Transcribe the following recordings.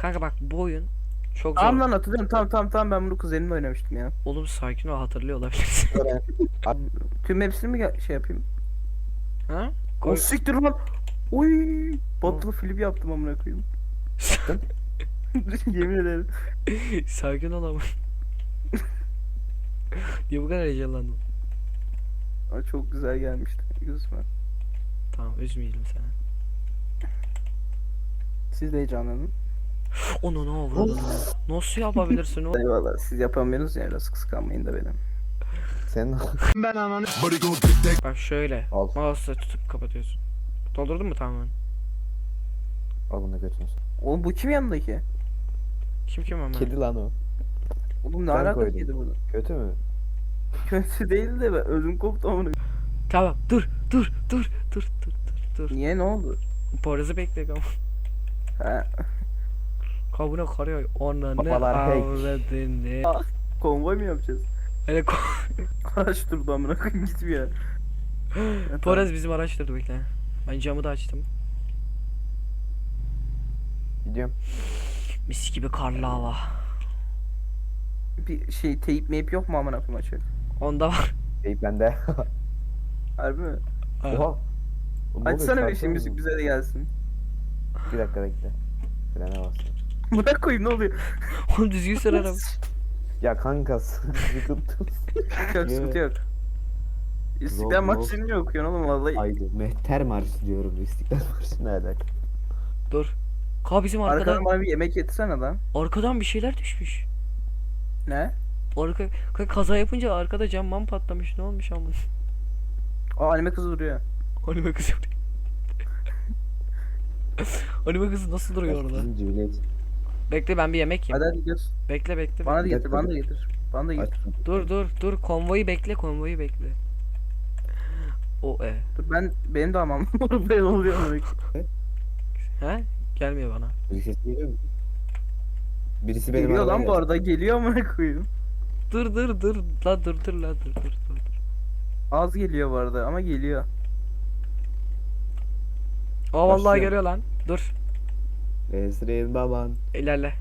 Kanka bak bu oyun çok zor. Tamam lan hatırlıyorum tamam tamam tamam ben bunu kuzenimle oynamıştım ya. Oğlum sakin ol hatırlıyor olabilirsin. Tüm hepsini mi gel- şey yapayım? ha? O Koy. siktir lan. Oy Battlefield yaptım amına koyayım. Yemin ederim. sakin ol ama. Niye bu kadar heyecanlandın? Aa, çok güzel gelmişti. Üzme. Tamam üzmeyelim seni. Siz de heyecanlanın. Onu ne oldu? Nasıl yapabilirsin o? Eyvallah siz yapamıyorsunuz ya biraz kıskanmayın da benim. Sen Bak şöyle. al. Mouse'la tutup kapatıyorsun. Doldurdun mu tamamen? Al bunu götürün. Oğlum bu kim yanındaki? Kim kim ama? Kedi lan o. Oğlum ne Ben alaka koydum. kedi burada? Kötü mü? Kötü değil de ben ödüm koptu amına. Tamam dur dur dur dur dur dur dur. Niye ne oldu? Poyraz'ı bekle ama. Ha, Kabına karıyor. Ona ne Babalar hack. avradını. konvoy mu yapacağız? Hele Araç durdu amına koyayım gitmiyor. Poyraz bizim araçtırdı bekle. Ben camı da açtım. Gidiyorum. Mis gibi karlı hava. Bir şey teyip meyip yok mu amına koyayım açık? Onda var. Eyüp bende. Harbi mi? Ha. Oha. Oğlum ne oluyor? Açsana bir Şarkı şey mı müzik bize de gelsin. Bir dakika bekle. Frene bastım. Buna koyayım ne oluyor? Oğlum düzgün sür araba. Ya kanka sıkıntı. Yok sıkıntı yok. İstiklal Zor, Marşı'nı niye okuyorsun oğlum vallahi? Haydi. Mehter Marşı diyorum. İstiklal Marşı ne alaka? Dur. Ka bizim Arkadan arkadan bana bir yemek getirsene lan. arkadan bir şeyler düşmüş. Ne? Arka ka- kaza yapınca arkada cam mam patlamış. Ne olmuş ama? O anime kızı duruyor. Anime kızı. Anime kızı nasıl duruyor orada? Cibilet. Bekle ben bir yemek Hadi yiyeyim. hadi gidiyoruz. Bekle bekle. Bana da Bir getir, bana da getir. Bana da getir. Dur dur dur konvoyu bekle konvoyu bekle. O e. Dur ben benim de almam. Arabaya oluyor amına. He? Gelmiyor bana. Bir ses geliyor mu? Birisi benim Geliyor lan bu arada geliyor amına koyayım. Dur dur dur. La dur dur la dur dur dur. dur. Az geliyor bu arada ama geliyor. Aa vallahi Başlıyorum. geliyor lan. Dur. Esrin baban. İlerle.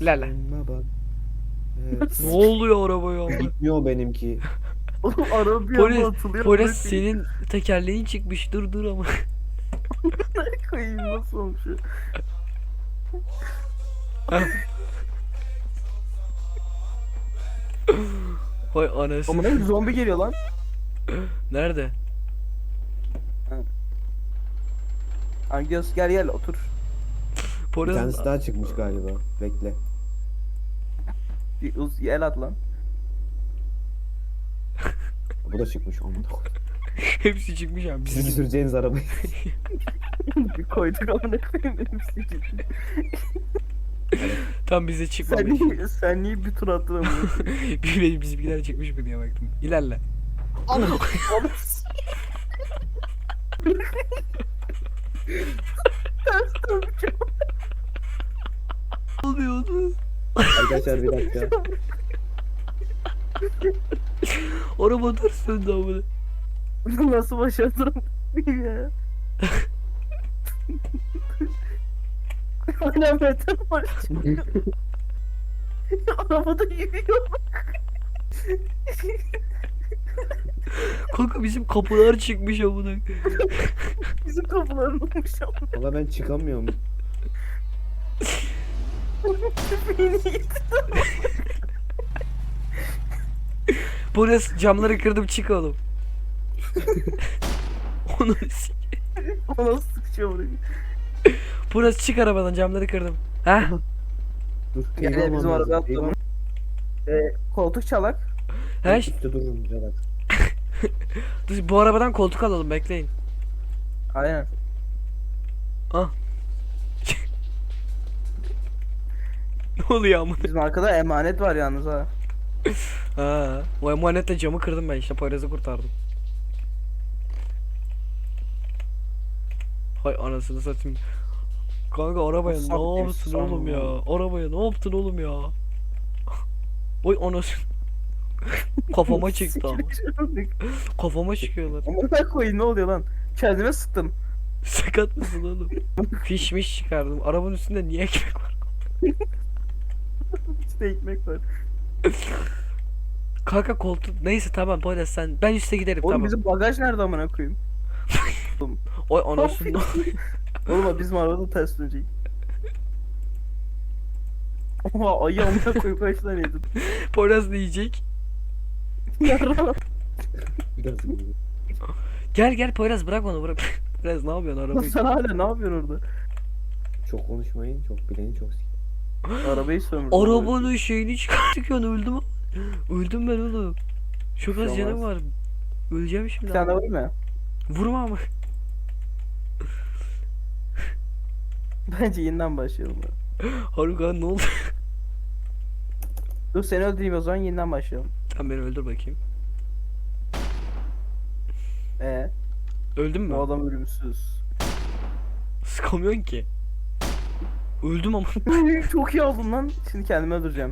Lala. Esrin baban. Evet. Ne oluyor arabaya ama? Gitmiyor benimki. Oğlum araba bir Polis, anda atılıyor. Polis koyayım. senin tekerleğin çıkmış. Dur dur ama. koyayım nasıl olmuş ya? Hay anasını. Amına koyayım, zombi geliyor lan. Nerede? Gidiyoruz gel gel otur. Bir tanesi daha çıkmış galiba. Bekle. Bir uz el at lan. Bu da çıkmış. Onu da koy. Hepsi çıkmış abi. Sizin Bizim... süreceğiniz arabayı. bir koyduk amına koyayım benim sikim. Tam bize Sen çıkmamış. niye, sen niye bir tur attın amına koyayım? bir benim bizimkiler çıkmış mı diye baktım. İlerle. Ters oluyordu? Arkadaşlar bir dakika. Araba ters döndü amına. Nasıl başardım ya? Hala metal var. Arabada yürüyor. Kanka bizim kapılar çıkmış amına. Bizim kapıların olmuş ama. Valla ben çıkamıyorum. Beni. Polis camları kırdım çık oğlum. Onu s- O nasıl sıkışıyor burayı? Polis çık arabadan camları kırdım. Ha? Dur. Gel bizim lazım, kıyım atlayalım. Ee, koltuk çalak. Ha? Üstte dururum Cevat. Dur, bu arabadan koltuk alalım bekleyin. Aynen. Ne oluyor amına? Bizim arkada emanet var yalnız ha. Ha. O emanetle camı kırdım ben işte Poyraz'ı kurtardım. Hay anasını satayım. Kanka arabaya ne yaptın oğlum ya? Arabaya ne yaptın oğlum ya? Oy anasını. Kafama çıktı ama. Kafama çıkıyorlar. Amına koyayım ne oluyor lan? Kendime sıktım. Sakat mısın oğlum? Fişmiş çıkardım. Arabanın üstünde niye ekmek var? İşte ekmek var. Kanka koltuk. Neyse tamam Poyraz sen. Ben üste giderim Oğlum tamam. bizim bagaj nerede amına koyayım? Oy anasını. Oğlum bizim arabada ters dönecek. Oha ayı amına koyup kaç tane yedin? Poyraz ne yiyecek? Yarra. Biraz. Gel gel Poyraz bırak onu bırak. Poyraz ne yapıyorsun arabayı? Sen hala ne yapıyorsun orada? Çok konuşmayın. Çok bileni çok sik. Arabayı sömürdün. Arabanın şeyini çıkarttık yani öldüm. Öldüm ben oğlum. Çok az şey canım var. Öleceğim şimdi. Tane vurayım mı? Vurma ama. Bence yeniden başlayalım. ya. Haruka ne oldu? Dur seni öldüreyim o zaman yeniden başlayalım. Sen beni öldür bakayım. Ee, Öldüm mü? bu adam ölümsüz. Sıkamıyorsun ki. Öldüm ama. Çok iyi oldun lan. Şimdi kendimi öldüreceğim.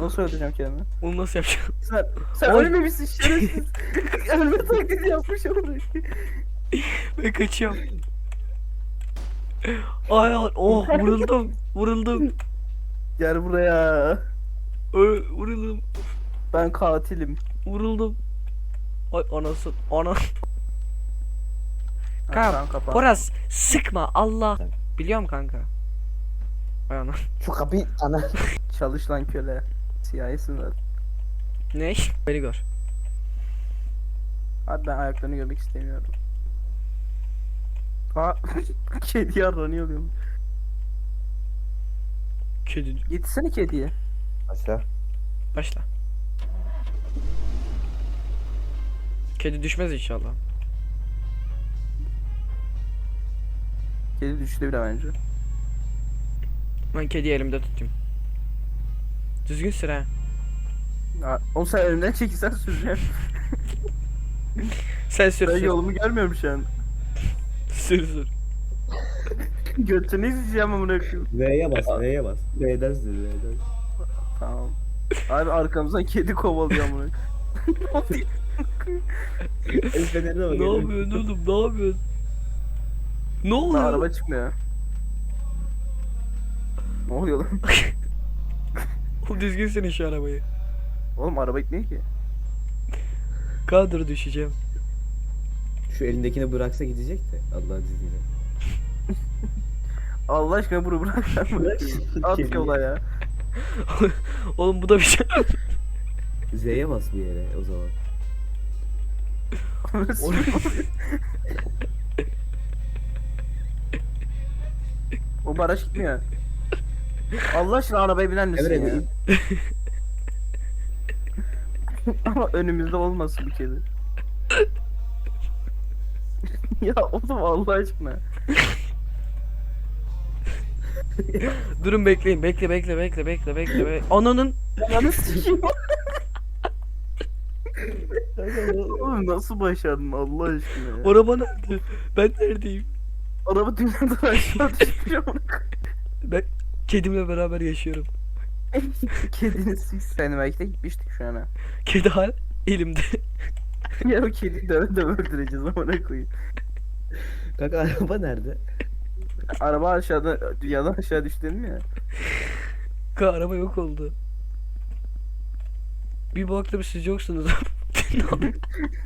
Nasıl öldüreceğim kendimi? Onu nasıl yapacağım? Sen, sen Oy. ölmemişsin şerefsiz. Ölme taklidi yapmış onu. Ben kaçıyorum. Ay ay oh vuruldum. Vuruldum. Gel buraya. Ö, vuruldum. Ben katilim. Vuruldum. Ay anasın. Ana. Tamam, kapat. Poraz sıkma Allah. Biliyorum kanka. Ay ana. Şu kapıyı ana. Çalış lan köle. Siyahisin ver. Ne? Beni gör. Abi ben ayaklarını görmek istemiyorum. Ha kedi yaranıyor diyorum. Kedi. Gitsene kediye. Aşağı. Başla. Kedi düşmez inşallah. Kedi düştü bile bence. Ben kediyi elimde tutayım. Düzgün sür ha. Oğlum sen önümden çekilsen süreceğim. Sen sür Ben sür. yolumu görmüyorum şu an. Sür sür. Götünü izleyeceğim amına koyayım. V'ye bas. V'ye bas. V'den sür. V'den. Tamam. Abi arkamızdan kedi kovalıyor amına koyayım. El fenerine bak. Ne el. yapıyorsun oğlum? Ne yapıyorsun? Ne oluyor? araba çıkmıyor. Ne oluyor lan? Oğlum düzgün sür şu arabayı. Oğlum araba gitmiyor ki. Kadro düşeceğim. Şu elindekini bıraksa gidecek de. Allah'ın izniyle. Allah aşkına bunu bırak. At yola ya. Oğlum bu da bir şey. Z'ye bas bir yere o zaman. o baraj gitmiyor. Allah aşkına arabaya biner misin Emre ya? Ama önümüzde olmasın bir kedi. ya oğlum Allah aşkına. Durun bekleyin. Bekle bekle bekle bekle bekle. bekle. Ananın Ananı sikeyim. Oğlum nasıl başardın Allah aşkına ya? araba nerede? Ben neredeyim? Araba dünyadan aşağı düşmüş Ben kedimle beraber yaşıyorum. Kedini sik. Sen belki de gitmiştik şu ana. Kedi hal elimde. ya o kediyi döve döve öldüreceğiz amına koyayım. Kanka araba nerede? Araba aşağıda dünyadan aşağı düştü değil mi ya? Ka araba yok oldu. Bir baktım siz yoksunuz.